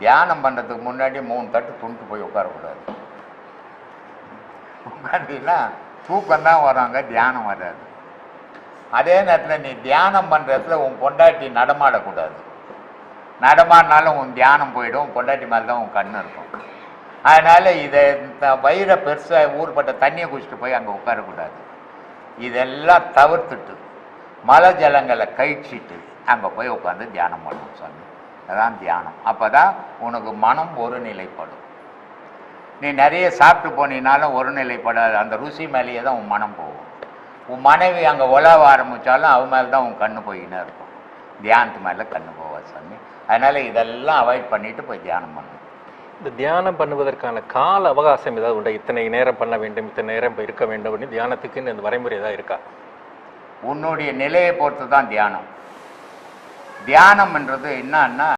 தியானம் பண்ணுறதுக்கு முன்னாடி மூணு தட்டு துண்டு போய் உட்காரக்கூடாது உட்காந்துன்னா தூக்கம் தான் வராங்க தியானம் வராது. அதே நேரத்தில் நீ தியானம் பண்ணுற இடத்துல உன் பொண்டாட்டி நடமாடக்கூடாது. நடமாடினாலும் உன் தியானம் போயிடும் உன் பொண்டாட்டி மேலே தான் உன் கண்ணு இருக்கும். அதனால் இதை இந்த வயிறை பெருசாக ஊர்பட்ட தண்ணியை குடிச்சிட்டு போய் அங்கே உட்காரக்கூடாது. இதெல்லாம் தவிர்த்துட்டு மலை ஜலங்களை கழிச்சிட்டு அங்கே போய் உட்காந்து தியானம் பண்ணணும் சாமி. அதான் தியானம். அப்போ தான் உனக்கு மனம் ஒரு நிலைப்படும் நீ நிறைய சாப்பிட்டு போனீனாலும் ஒரு நிலைப்படாது அந்த ருசி மேலேயே தான் உன் மனம் போகும். உன் மனைவி அங்கே உழவ ஆரம்பித்தாலும் அவ மேலே தான் உன் கண்ணு போயின்னு இருக்கும். தியானத்து மேலே கண்ணு போவாது சாமி. அதனால் இதெல்லாம் அவாய்ட் பண்ணிட்டு போய் தியானம் பண்ணணும் இந்த தியானம் பண்ணுவதற்கான கால அவகாசம் ஏதாவது உண்டா? இத்தனை நேரம் பண்ண வேண்டும் இத்தனை நேரம் இப்ப இருக்க வேண்டும் அப்படின்னு தியானத்துக்குன்னு இந்த வரைமுறை ஏதாவது இருக்கா? உன்னுடைய நிலையை பொறுத்து தான் தியானம் தியானம்ன்றது என்னன்னா